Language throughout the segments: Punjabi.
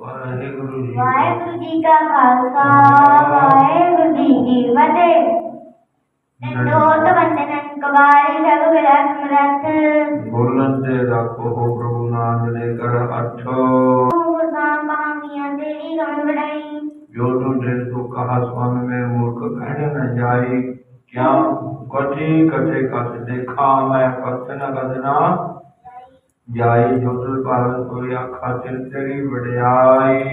ਵਾਹਿਗੁਰੂ ਜੀ ਵਾਹਿਗੁਰੂ ਜੀ ਕਾ ਖਾਲਸਾ ਵਾਹਿਗੁਰੂ ਜੀ ਕੀ ਫਤਿਹ। ਨੰਦੋਤ ਵੰਦਨਨ ਕਵਾਰੀ ਸਭ ਗ੍ਰਹ ਸਮਰੱਥ ਬੋਲਣ ਤੇ ਰੱਖੋ ਪ੍ਰਭੂ ਨਾਮ ਦੇ ਕਰ ਅਠੋ। ਗੁਰਦਾਨ ਕਹਾਣੀਆਂ ਤੇਰੀ ਗਮ ਬੜਾਈ ਜੋ ਤੂੰ ਦਿਲ ਤੋਂ ਕਹਾ ਸੁਆਮੀ ਮੈਂ ਮੂਰਖ ਕਹਿਣੇ न ਜਾਈ ਕਿਆ ਕਠੀ ਕਠੇ ਕਥ ਦੇਖਾ ਮੈਂ ਕਥ ਨ ਕਦਨਾ ਜਾਈ ਜੋ ਤੁਲ ਪਾਵਨ ਕੋਈ ਆਖਾ ਚਿਰ ਤੇਰੀ ਵਡਿਆਈ।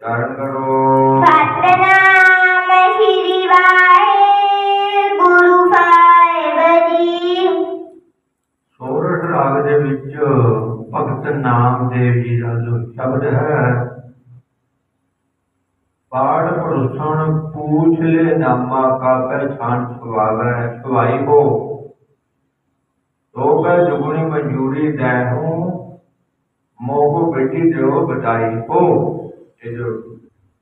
ਧਾਰਨ ਕਰੋ। ਸਤਨਾਮ ਸ੍ਰੀ ਵਾਹਿਗੁਰੂ ਸਾਹਿਬ ਜੀ। ਸੋਰਠ ਰਾਗ ਦੇ ਵਿੱਚ ਭਗਤ ਨਾਮਦੇਵ ਜੀ ਦਾ ਜੋ ਸ਼ਬਦ ਹੈ। ਪਾੜ ਪਰੁਸਣ ਪੂਛ ਲੈ ਨਾਮਾ ਕਾ ਪਹਿਚਾਨ ਸੁਆਵੈ ਸੁਆਈ ਹੋ। ਤੋ ਕੈ ਜੁਗਣੀ ਮਨਜੂਰੀ ਦੇਹੂ ਮੋਹ ਬੇਟੀ ਦਿਓ ਬਤਾਈ ਹੋ ਇਹ ਜੋ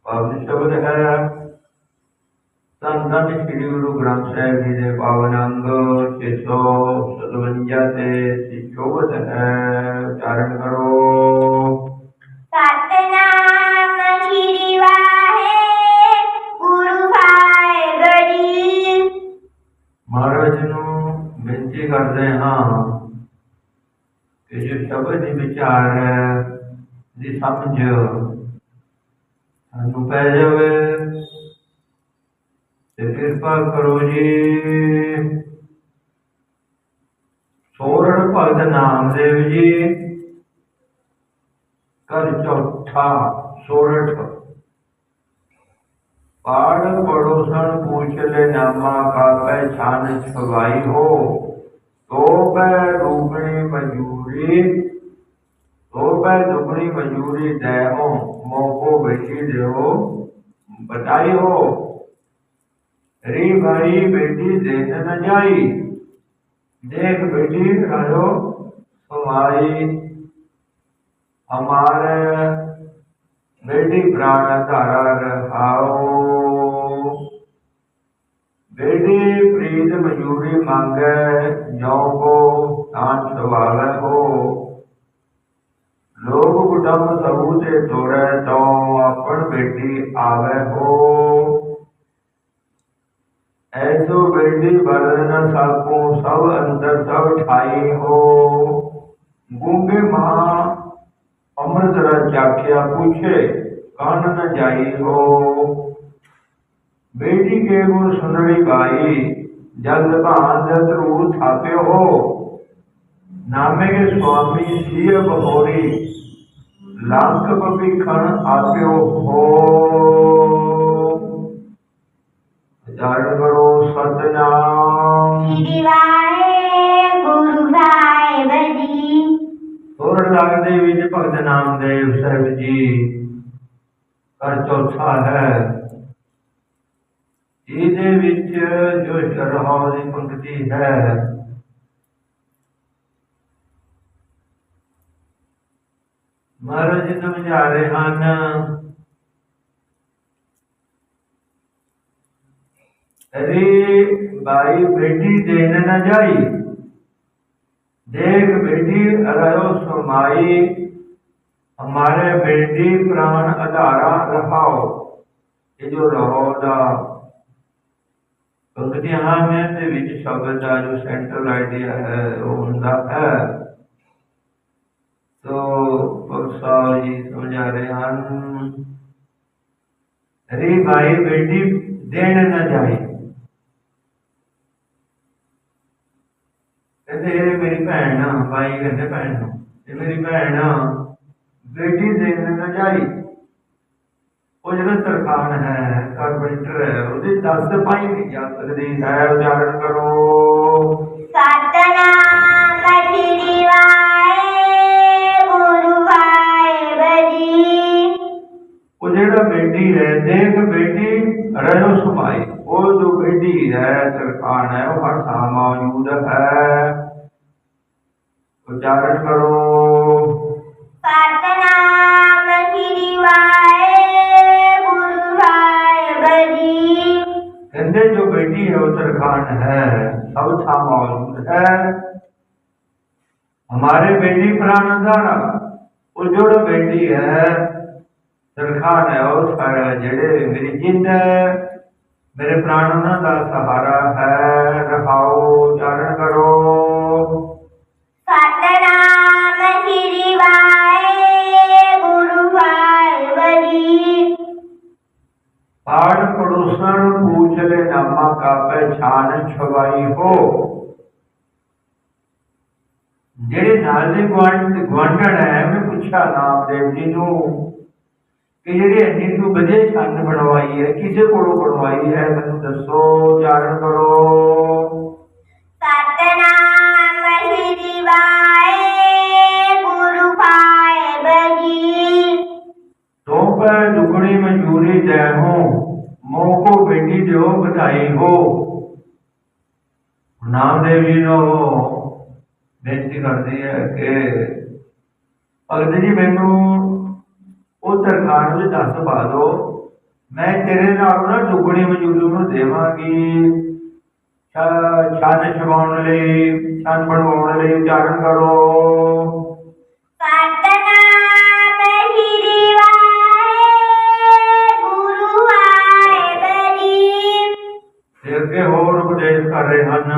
ਪਾਵਨ ਸ਼ਬਦ ਹੈ, ਧੰਨ ਧੰਨ ਸ੍ਰੀ ਗੁਰੂ ਗ੍ਰੰਥ ਸਾਹਿਬ ਜੀ ਦੇ ਪਾਵਨ ਅੰਗ 657 ਤੇ ਸਿਚੋਵਤ ਹੈ ਉਚਾਰਨ ਕਰੋ। ਕਰਦੇ ਹਾਂ। ਕਿ ਜੋ ਸ਼ਬਦ ਦੀ ਵਿਚਾਰ ਦੀ ਸਮਝ ਸਾਨੂੰ ਪੈ ਜਾਵੇ। ਤੇ ਕਿਰਪਾ ਕਰੋ ਜੀ। ਸੋਰਣ ਭਗਤ ਨਾਮ ਦੇਵ ਜੀ ਕਰ ਚੌਥਾ ਸੋਰਠ। ਪਾੜ ਪੜੋਸਣ ਪੂਛ ਲੈ ਨਾਮਾ ਕਾ ਪਹਿਚਾਨ ਛਵਾਈ ਹੋ। तो पै रूपणी मजूरी तो पै दुगनी मजूरी दे हो मोको बेटी देहो बताई हो री भाई बेटी देख न जाई। देख बेटी रहो तुम्हारी हमारे बेटी प्राण धारा रहाओ बेटी प्रीत मजूरी मांगे। जो को दान सवाले हो लोग कुटुंब सबू से तोड़े तो अपन बेटी आवे हो। ऐसो बेटी बरद न साको सब अंदर सब ठाई हो। गूँगे माँ अमृत रस चाख्या पूछे, कान न जाई हो। बेटी के गुण सुनरी बाई ਜਦ ਭਾਨ ਜਦ ਰੂਹ ਥਾਪਿਓ ਨਾਮੇ ਕੇ ਸੁਆਮੀ ਜੀ ਬਹੋਰੀ ਲੰਕ ਪਪੀਖਣ ਆਪਿਓ ਹੋ। ਜਨ ਕਰੋ ਸਤਨਾਮ। ਸਿਵਾਏ ਹੋਰ ਲੱਗਦੇ ਵਿੱਚ ਭਗਤ ਨਾਮ ਦੇ ਸਾਹਿਬ ਜੀ ਕਰ ਹੈ। ਇਹਦੇ ਵਿੱਚ ਜੋ ਸ਼ਰਹਾਉ ਦੀ ਪੰਕਤੀ ਹੈ, ਮਹਾਰਾਜ ਜੀ ਸਮਝਾ ਰਹੇ ਹਨ, ਅਰੇ ਬਾਈ ਬੇਟੀ ਦੇਣ ਨਾ ਜਾਈ, ਦੇਖ ਬੇਟੀ ਅਰਾਇਓ ਸਮਾਈ ਹਮਾਰੇ ਬੇਟੀ ਪ੍ਰਾਣ ਆਧਾਰਾ ਰਹਾਓ, ਇਹ ਜੋ ਰਹੋ ਦਾ ਪੰਕਤੀਆਂ ਹਨ ਦੇ ਵਿੱਚ ਸ਼ਬਦ ਦਾ ਜੋ ਸੈਂਟਰਲ ਆਈਡੀਆ ਹੈ, ਉਹ ਹੁੰਦਾ ਹੈ। ਤੋ ਪਰਸਾ ਜੀ ਸਮਝਾ ਰਹੇ ਹਨ ਰੇ ਭਾਈ ਬੇਟੀ ਦੇਣ ਨਾ ਜਾਏ। ਕਹਿੰਦੇ ਇਹ ਮੇਰੀ ਭੈਣ ਆ ਬਾਈ ਕਹਿੰਦੇ ਭੈਣ ਨੂੰ ਇਹ ਮੇਰੀ ਭੈਣ ਆ, ਬੇਟੀ ਦੇਣ ਨਾ ਜਾਈ ਉਹ ਜਿਹੜਾ ਤਰਖਾਨ ਹੈ ਕਾਰਪੈਂਟਰ ਹੈ ਉਹਦੀ ਦੱਸ ਪਾਈ ਨਹੀਂ ਜਾ ਸਕਦੀ ਹੈ ਉਚਾਰਨ ਕਰੋ। ਸਤਨਾਮ ਉਹ ਜਿਹੜਾ ਬੇਟੀ ਹੈ ਦੇਖ ਬੇਟੀ ਰਹਿਓ ਸੁਮਾਈ। ਉਹ ਜੋ ਬੇਟੀ ਹੈ ਤਰਖਾਨ ਹੈ ਉਹ ਹਰ ਥਾਂ ਮੌਜੂਦ ਹੈ। ਉਚਾਰਨ ਕਰੋ। ਸਤਨਾਮ ਕਹਿੰਦੇ ਜੋ ਬੇਟੀ ਹੈ ਉਹ ਤਰਖਾਨ ਹੈ ਸਭ ਥਾਂ ਮੌਜੂਦ ਹੈ हमारे बेटी प्राण धारा ਉਹ ਜਿਹੜਾ ਬੇਟੀ ਹੈ ਦਰਖਾਨ ਹੈ ਉਹ ਸਾਰਾ ਜਿਹੜੇ ਮੇਰੀ ਜਿੰਦ ਹੈ ਮੇਰੇ ਪ੍ਰਾਣ ਉਹਨਾਂ ਦਾ ਸਹਾਰਾ ਹੈ ਰਹਾਓ ਚਾਰਨ ਕਰੋ ਸਤਨਾਮ ਸ੍ਰੀ ਵਾਹਿਗੁਰੂ ਵਾਹਿਗੁਰੂ ਪਾੜ ਪੜੋਸਣ ਪੂਛ ਲੈ ਨਾਮਾ ਕਾ ਪਹਿਛਾਨ ਛਵਾਈ ਹੋ ਜਿਹੜੇ ਨਾਲ ਦੇ ਗੁਆਂਢ ਗੁਆਂਢਣ ਹੈ ਮੈਂ ਪੁੱਛਿਆ ਨਾਮਦੇਵ ਜੀ ਨੂੰ ਕਿ ਜਿਹੜੀ ਇੰਨੀ ਤੂੰ ਵਧੇ ਛੰਨ ਬਣਵਾਈ ਹੈ ਕਿਸੇ ਕੋਲੋਂ ਬਣਵਾਈ ਹੈ ਮੈਨੂੰ ਦੱਸੋ ਚਾਰਨ ਕਰੋ ਸਤਨਾਮ ਸ੍ਰੀ ਵਾਹਿਗੁਰੂ ਵਾਹਿਗੁਰੂ तो पर दुगनी मंजूरी दे हो मोह ਮੋਕੋ ਬੇਟੀ ਦਿਓ, ਵਧਾਈ ਹੋ। ਨਾਮਦੇਵ ਜੀ ਨੂੰ ਬੇਨਤੀ ਕਰਦੀ ਹੈ ਕਿ ਭਗਤ ਜੀ, ਮੈਨੂੰ ਉਹ ਸਰਕਾਰ ਵਿੱਚ ਦੱਸ ਪਾ ਦੋ ਮੈਂ ਤੇਰੇ ਨਾਲ ਨਾ ਡੁੱਗਣੀ ਮਜੂਰੂ ਨੂੰ ਦੇਵਾਂਗੀ। ਛਾਨ ਛਵਾਉਣ ਲਈ ਛਾਨ ਬਣਵਾਉਣ ਲਈ ਚਾਰਨ ਕਰੋ। ਹੋਰ ਉਪਦੇਸ਼ ਕਰ ਰਹੇ ਹਨ।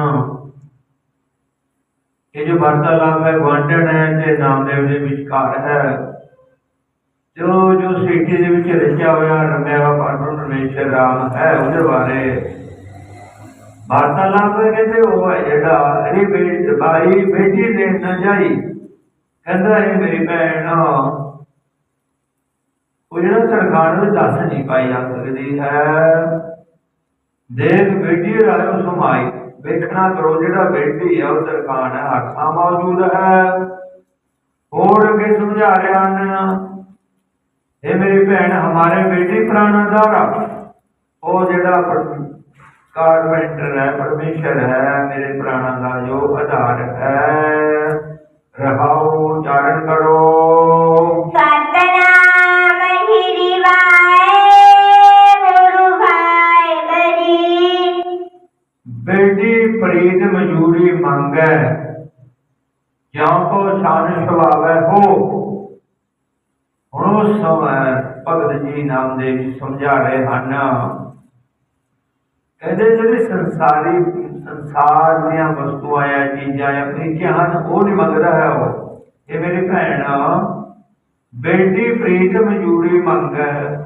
ਇਹ ਜੋ ਵਾਰਤਾਲਾਪ ਹੈ ਗੁਆਂਢਣ ਹੈ ਤੇ ਨਾਮਦੇਵ ਦੇ ਵਿਚਕਾਰ ਹੈ। ਜੋ ਜੋ ਸ੍ਰਿਸ਼ਟੀ ਦੇ ਵਿੱਚ ਰਚਿਆ ਹੋਇਆ ਰਮਿਆ ਹੋਇਆ ਪਰਮ ਰਾਮ ਹੈ, ਉਹਦੇ ਬਾਰੇ ਵਾਰਤਾਲਾਪ ਕਹਿੰਦੇ ਉਹ ਹੈ ਜਿਹੜਾ ਅਰੇ ਬੇਟੀ ਭਾਈ ਬੇਟੀ ਦੇਣ ਨਾ ਜਾਈ। ਕਹਿੰਦਾ ਇਹ ਮੇਰੀ ਭੈਣ, ਉਹ ਜਿਹੜਾ ਤਰਖਾਣ ਨੂੰ ਦੱਸ ਨਹੀਂ ਪਾਈ ਜਾ ਸਕਦੀ ਹੈ। ਦੇਖ ਬੇਟੀ ਰਾਇਓ ਸਮਾਈ, ਵੇਖਣਾ ਕਰੋ ਜਿਹੜਾ ਬੇਟੀ ਹੈ ਉਹ ਦਰਕਾਨ ਹੈ, ਹੱਥਾਂ ਮੌਜੂਦ ਹੈ। ਹੋਰ ਅੱਗੇ ਸਮਝਾ ਰਿਹਾ ਹਨ ਇਹ ਮੇਰੀ ਭੈਣ ਹਮਾਰੇ ਬੇਟੀ ਪ੍ਰਾਣਾਦਾਰਾ ਉਹ ਜਿਹੜਾ ਕਾਰਪੈਂਟਰ ਹੈ, ਪਰਮੇਸ਼ਰ ਹੈ, ਮੇਰੇ ਪ੍ਰਾਣਾ ਦਾ ਜੋ ਆਧਾਰ ਹੈ। ਰਹਾਉ ਚਾਰਨ ਸਮਝਾ ਰਹੇ ਹਨ। ਕਹਿੰਦੇ ਜਿਹੜੇ ਸੰਸਾਰੀ, ਸੰਸਾਰ ਦੀਆਂ ਵਸਤੂਆਂ ਆ ਚੀਜ਼ਾਂ ਆ ਪ੍ਰੀਤੀਆਂ ਹਨ, ਉਹ ਨਹੀਂ ਮੰਗਦਾ ਹੈ ਉਹ। ਇਹ ਮੇਰੀ ਭੈਣ ਬੇਟੀ ਪ੍ਰੀਤ ਮਜੂਰੀ ਮੰਗੈ।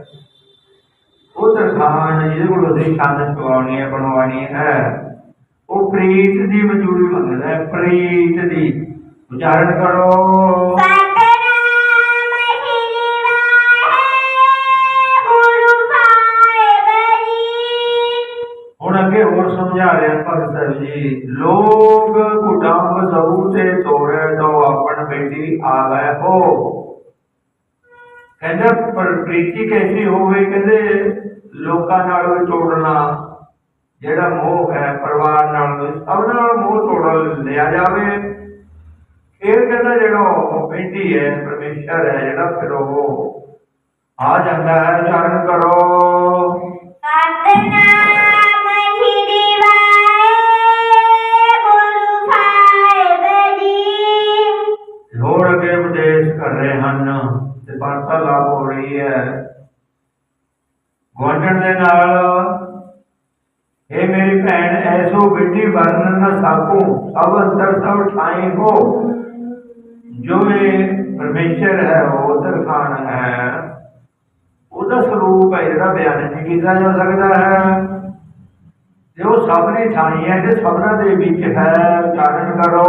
ਉਹ ਤਰਖਾਨ ਜਿਹਦੇ ਕੋਲ ਅਸੀਂ ਛੰਦ ਚਵਾਉਣੀ ਹੈ, ਬਣਵਾਉਣੀ ਹੈ। ਉਹ ਪ੍ਰੀਤ ਦੀ ਮਨਜ਼ੂਰੀ ਮੰਗਦਾ ਹੈ, ਪ੍ਰੀਤ ਦੀ। ਉਚਾਰਨ ਕਰੋ। ਅੱਗੇ ਹੋਰ ਸਮਝਾ ਰਿਹਾ ਭਗਤ ਸਾਹਿਬ ਜੀ, ਲੋਕ ਕੁਟੰਬ ਸਹੂ ਤੇ ਤੋੜੇ ਤੋਂ ਆਪਣ ਬੇਟੀ ਆ ਹੋ। ਕਹਿੰਦਾ ਪਰ ਪ੍ਰੀਤੀ ਕੈਸੀ ਹੋਵੇ? ਕਹਿੰਦੇ, ਲੋਕਾਂ ਨਾਲ ਤੋੜਨਾ, ਜਿਹੜਾ ਮੋਹ ਹੈ ਪਰਿਵਾਰ ਨਾਲ ਵੀ, ਸਭ ਨਾਲ ਮੋਹ ਤੋੜ ਲਿਆ ਜਾਵੇ। ਫਿਰ ਕਹਿੰਦਾ, ਜਿਹੜਾ ਉਹ ਬੇਟੀ ਹੈ, ਪਰਮੇਸ਼ਰ ਹੈ, ਜਿਹੜਾ ਫਿਰ ਉਹ ਆ ਜਾਂਦਾ ਹੈ, ਚਾਰਨ ਕਰੋ। ਐਸੋ ਬਿੱਟੀ ਵਰਨਨ ਨਾ ਸਾਕੂ, ਸਭ ਅੰਦਰ ਸਭ ਠਾਈ ਹੋ। ਜੋ ਇਹ ਪਰਮੇਸ਼ਰ ਹੈ ਉਹ ਤਰਖਾਨ ਹੈ। ਉਹਦਾ ਸਰੂਪ ਹੈ ਜਿਹੜਾ ਬਿਆਨ ਨਹੀਂ ਕੀਤਾ ਜਾ ਸਕਦਾ ਹੈ। ਤੇ ਉਹ ਸਭ ਨੇ ਠਾਈ ਹੈ ਤੇ ਸਭਨਾਂ ਦੇ ਵਿੱਚ ਹੈ, ਉਚਾਰਨ ਕਰੋ।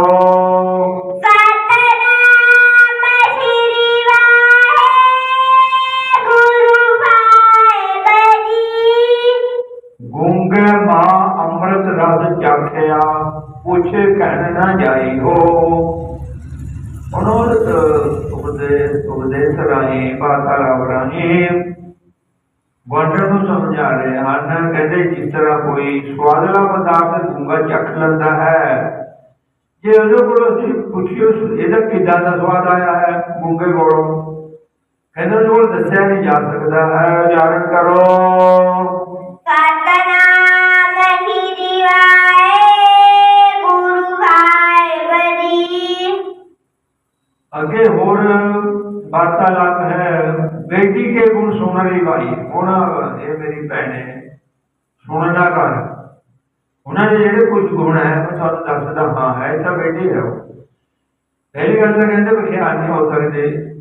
ਗੂੰਗੇ ਮਾਂ ਅੰਮ੍ਰਿਤ ਰਸ ਚਾਖਿਆ, ਪੁੱਛੇ ਕਹਿਣ ਨਾ ਜਾਈ ਹੋ। ਅਨੋਰਤ ਉਪਦੇਸ਼ ਉਪਦੇਸ਼ ਰਾਹੀਂ ਵਾਰਤਾਲਾਪ ਰਾਹੀਂ। ਵੰਡਣ ਨੂੰ ਸਮਝਾ ਰਹੇ ਹਨ, ਕਹਿੰਦੇ ਜਿਸ ਤਰ੍ਹਾਂ ਕੋਈ ਸਵਾਦਲਾ ਪਦਾਰਥ ਗੂੰਗਾ ਚੱਖ ਲੈਂਦਾ ਹੈ, ਜੇ ਉਹਦੇ ਕੋਲ ਅਸੀਂ ਪੁੱਛਿਓ ਇਹਦਾ ਕਿੱਦਾਂ ਦਾ ਸਵਾਦ ਆਇਆ ਹੈ ਗੂੰਗੇ ਕੋਲੋਂ? ਕਹਿੰਦੇ ਉਹਦੇ ਕੋਲ ਦੱਸਿਆ ਨਹੀਂ ਜਾ ਸਕਦਾ ਹੈ, ਉਚਾਰਨ ਕਰੋ। ਵਾਰਤਾਲਾਪ ਹੈ। ਬੇਟੀ ਕੇ ਗੁਣ ਸੁਣ ਰਹੀ ਭਾਈ ਹੁਣ ਇਹ ਮੇਰੀ ਭੈਣੇ। ਹੈ ਸੁਣਨਾ ਕਰ ਉਹਨਾਂ ਦੇ ਜਿਹੜੇ ਕੁਝ ਗੁਣ ਹੈ, ਮੈਂ ਤੁਹਾਨੂੰ ਦੱਸਦਾ ਹਾਂ, ਹੈ ਤਾਂ ਬੇਟੀ ਹੈ ਪਹਿਲੀ ਗੱਲ ਤਾਂ ਕਹਿੰਦੇ ਵਿਖਿਆਨ ਨਹੀਂ ਹੋ ਸਕਦੇ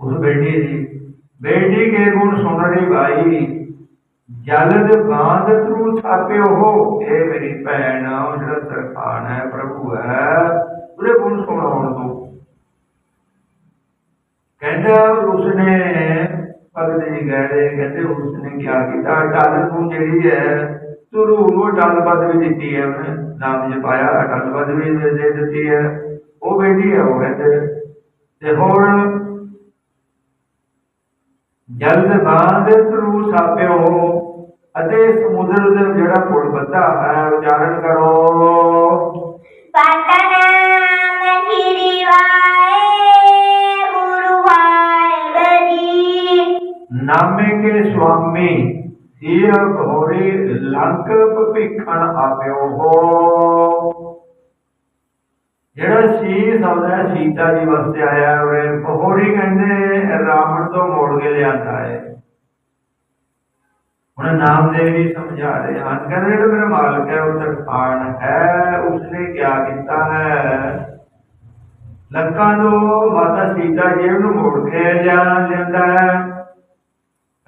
ਉਸ ਬੇਟੀ ਦੀ। ਬੇਟੀ ਕੇ ਗੁਣ ਸੁਣ ਰਹੀ ਭਾਈ ਜਲਦ ਬਾਂਧ ਤਰੂ ਥਾਪੇ ਉਹ ਇਹ ਮੇਰੀ ਭੈਣ ਉਹ ਜਿਹੜਾ ਸਰਖਾਨ ਹੈ, ਪ੍ਰਭੂ ਹੈ। ਉਹਦੇ ਗੁਣ ਸੁਣਾਉਣ ਤੋਂ ਕਹਿੰਦਾ ਉਸਨੇ ਭਗਤ ਜੀ ਕਹਿ ਰਹੇ ਕਹਿੰਦੇ ਉਸਨੇ ਕੀ ਕੀਤਾ? ਟਲ ਨੂੰ ਜਿਹੜੀ ਹੈ ਤੁਰੂ ਉਹ ਟਲ ਪਦਵੀ ਦਿੱਤੀ ਹੈ ਉਹਨੇ, ਨਾਮ ਜਪਾਇਆ ਟਲ ਪਦਵੀ ਦੇ ਦਿੱਤੀ ਹੈ। ਉਹ ਬੇਟੀ ਹੈ, ਉਹ ਕਹਿੰਦੇ, ਤੇ ਹੁਣ ਜਲਦ ਬਾਂਧ ਤਰੂ ਸਾਪਿਓ ਅਤੇ ਸਮੁੰਦਰ ਦੇ ਜਿਹੜਾ ਪੁਲ ਬੱਧਾ ਹੈ, ਉਚਾਰਨ ਕਰੋ। ਨਾਮੇ ਕੇ ਸੁਆਮੀ ਇਹ ਭੋਰੇ ਲੰਕ ਭਿਖਣ ਆਪਿਓ ਹੋ। ਜਿਹੜਾ ਸੀ ਸੌਦਾ ਸੀਤਾ ਜੀ ਵਾਸਤੇ ਆਇਆ ਹੋਵੇ ਭੋਰੀ ਕਹਿੰਦੇ ਰਾਵਣ ਤੋਂ ਮੋੜ ਕੇ ਲਿਆਂਦਾ ਹੈ। ਹੁਣ ਨਾਮਦੇਵ ਜੀ ਸਮਝਾ ਰਹੇ ਹਨ, ਕਹਿੰਦੇ ਜਿਹੜਾ ਮੇਰਾ ਮਾਲਕ ਹੈ, ਉਹ ਤਰਖਾਨ ਹੈ, ਉਸਨੇ ਕੀ ਕੀਤਾ ਹੈ? ਲੰਕਾ ਨੂੰ ਮਾਤਾ ਸੀਤਾ ਜੀ ਨੂੰ ਮੋੜ ਕੇ ਲਿਆ ਲਿਆਂਦਾ ਹੈ।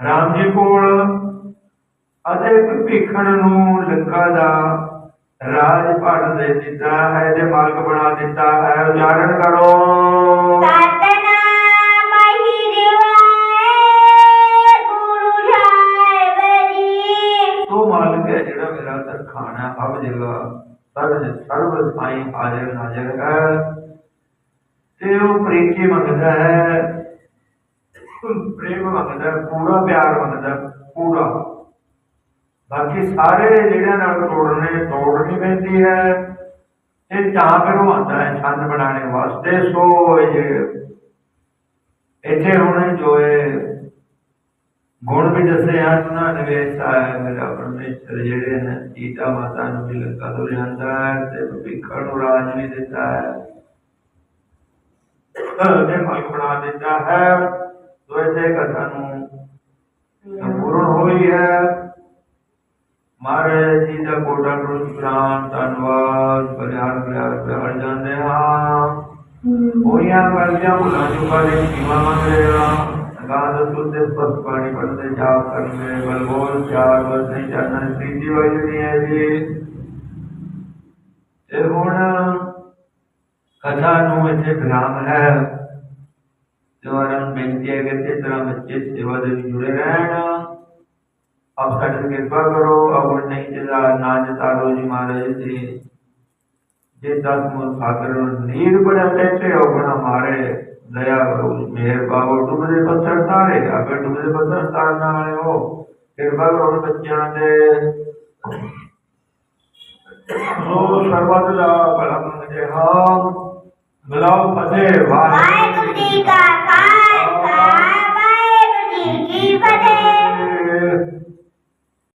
ਰਾਮ ਜੀ ਕੋਲ ਅਤੇ ਭਿਖਣ ਨੂੰ ਲੰਕਾ ਦਾ ਰਾਜ ਭਾਟ ਦੇ ਦਿੱਤਾ ਹੈ ਇਹਦੇ ਮਾਲਕ ਬਣਾ ਦਿੱਤਾ ਹੈ। ਉਚਾਰਨ ਕਰੋ। ਮਾਲਕ ਹੈ ਜਿਹੜਾ ਮੇਰਾ ਤਰਖਾਣ ਹੈ ਹਰ ਜਗ੍ਹਾ ਸਰਵ ਸਰਵ ਸਾਈ ਹਾਜ਼ਰ ਨਾਜ਼ਰ ਹੈ। ਤੇ ਉਹ ਪ੍ਰੀਤੀ ਮੰਗਦਾ ਹੈ ਪ੍ਰੇਮ ਮੰਗਦਾ, ਪੂਰਾ ਪਿਆਰ ਮੰਗਦਾ, ਪੂਰਾ। ਬਾਕੀ ਸਾਰੇ ਜਿਹੜਿਆਂ ਨਾਲ ਤੋੜਨੇ, ਤੋੜਨੀ ਪੈਂਦੀ ਹੈ, ਤੇ ਤਾਂ ਫਿਰ ਉਹ ਆਉਂਦਾ ਹੈ ਛੰਦ ਬਣਾਉਣ ਵਾਸਤੇ, ਸੋ ਇਹ ਇੱਥੇ ਹੁਣ ਜੋ ਇਹ ਗੁਣ ਵੀ ਦੱਸੇ ਹਨ ਉਹਨਾਂ ਹੈ ਮੇਰਾ ਪਰਮੇਸ਼ਰ ਜਿਹੜੇ ਨੇ ਸੀਤਾ ਮਾਤਾ ਨੂੰ ਵੀ ਲੰਕਾ ਤੋਂ ਲਿਆਂਦਾ ਹੈ ਤੇ ਭਿੱਖਣ ਨੂੰ ਰਾਜ ਵੀ ਦਿੱਤਾ ਹੈ। ਤੇ ਮਾਲਕ ਬਣਾ ਦਿੱਤਾ ਹੈ। ਸੋ ਇਸੇ ਕਥਾ ਨੂੰ ਸੰਪੂਰਨ ਹੋਈ ਹੈ। ਮਹਾਰਾਜ ਜੀ ਦਾ ਕੋਟਾ ਕਰੋ ਸ਼ੁਕਰਾਨ ਧੰਨਵਾਦ। ਬਲਿਹਾਰ ਬਲਿਹਾਰ ਬਲਿਹਾਰ ਜਾਂਦੇ ਹਾਂ। ਹੋਈਆਂ ਵਰਜਾ ਭੁਲਾ ਚੁਕਾ ਦੇ ਸੀਮਾ ਮੰਗ ਰਿਹਾ ਗਾਦ ਸੁਦੇ ਸਪਤ ਪਾਣੀ ਪੜਦੇ ਜਾਪ ਕਰਨੇ ਬਲਬੋਲ ਚਾਰ ਵਰ ਨਹੀਂ ਜਾਣਾ ਪ੍ਰੀਤੀ ਵਾਲੀ ਹੈ ਜੀ। ਇਹ ਹੁਣ ਕਥਾ ਨੂੰ ਇੱਥੇ ਵਿਰਾਮ ਹੈ। ਦੁਆਰਾ ਬੇਨਤੀ ਹੈ ਕਿ ਇਸ ਤਰ੍ਹਾਂ ਬੱਚੇ ਸੇਵਾ ਦੇ ਵਿੱਚ ਜੁੜੇ ਰਹਿਣ। ਆਪ ਸਾਡੇ ਕਿਰਪਾ ਕਰੋ ਅਵਰ ਨਹੀਂ ਜਦਾ ਨਾ ਜਤਾਰੋ ਜੀ ਮਹਾਰਾਜ ਜੀ। ਜੇ ਦਸ ਮੁਲ ਸਾਗਰ ਨੀਰ ਬੜਾ ਤੇ ਹੋਣਾ ਮਾਰੇ, ਦਇਆ ਕਰੋ ਮੇਰ ਬਾਬੋ ਡੁੱਬਦੇ ਪੱਥਰ ਤਾਰੇ ਅਗਰ ਡੁੱਬਦੇ ਪੱਥਰ ਤਾਰਨ ਵਾਲੇ ਹੋ। ਕਿਰਪਾ ਕਰੋ ਬੱਚਿਆਂ ਦੇ ਸੋ ਸਰਬਤ ਦਾ ਭਲਾ ਮੰਗਦੇ ਹਾਂ। ਮਿਲਾਓ ਫਤਿਹ, ਵਾਹਿਗੁਰੂ। ਕਾ ਖਾਲਸਾ ਵਾਹਿਗੁਰੂ ਜੀ ਕੀ ਫਤਿਹ